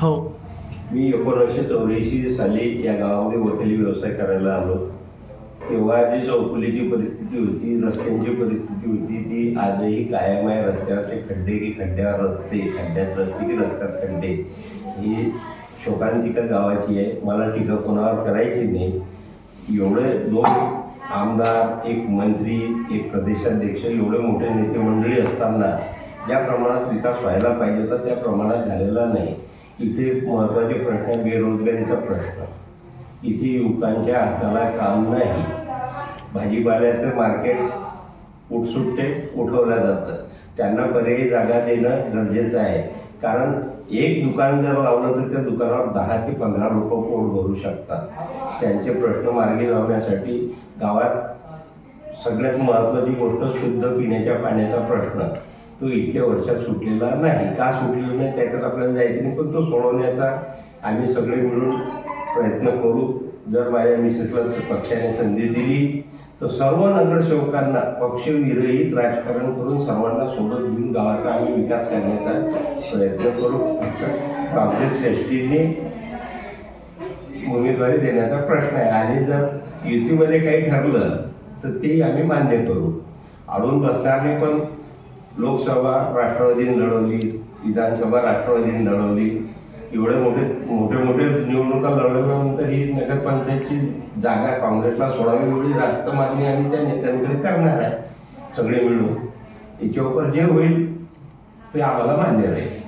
हो. मी एकोणीसशे चौऱ्याऐंशी साली या गावामध्ये वकिली व्यवसाय करायला आलो. तेव्हा जी चौकुलीची परिस्थिती होती रस्त्यांची परिस्थिती होती ती आजही कायम आहे. रस्त्यावरचे खड्डे की खड्ड्यावर रस्ते खड्ड्यात रस्ते की रस्त्यात खड्डे. ही शोकांतिका गावाची आहे. मला टीका कोणावर करायची नाही. एवढे दोन आमदार एक मंत्री एक प्रदेशाध्यक्ष एवढे मोठे नेते मंडळी असताना ज्या प्रमाणात विकास व्हायला पाहिजे होता त्या प्रमाणात झालेला नाही. इथे महत्त्वाचे प्रश्न बेरोजगारीचा प्रश्न. इथे युवकांच्या हाताला काम नाही. भाजीपाल्याचं मार्केट उठसुट्टे उठवलं जातं. त्यांना पर्यायी जागा देणं गरजेचं आहे. कारण एक दुकान जर लावलं तर त्या दुकानावर दहा ते पंधरा लोक पोट भरू शकतात. त्यांचे प्रश्न मार्गी लावण्यासाठी गावात सगळ्यात महत्त्वाची गोष्ट शुद्ध पिण्याच्या पाण्याचा प्रश्न. तो इतक्या वर्षात सुटलेला नाही. का सुटलेला नाही? त्याच्यात आपल्याला जायचं नाही. पण तो सोडवण्याचा आम्ही सगळे मिळून प्रयत्न करू. जर माझ्या मिसेसला पक्षाने संधी दिली तर सर्व नगरसेवकांना पक्षविरहित राजकारण करून सर्वांना सोबत घेऊन गावाचा आम्ही विकास करण्याचा प्रयत्न करू. काँग्रेस श्रेष्ठींनी उमेदवारी देण्याचा प्रश्न आहे. आणि जर युतीमध्ये काही ठरलं तर ते आम्ही मान्य करू. अडून नाही पण लोकसभा राष्ट्रवादीने लढवली विधानसभा राष्ट्रवादीने लढवली. एवढे मोठे मोठे मोठे निवडणुका लढवल्यानंतर ही नगरपंचायतची जागा काँग्रेसला सोडावी एवढी रास्त मागणी आम्ही त्या नेत्यांकडे करणार आहे सगळे मिळून. याच्यावर जे होईल ते आम्हाला मान्य राहील.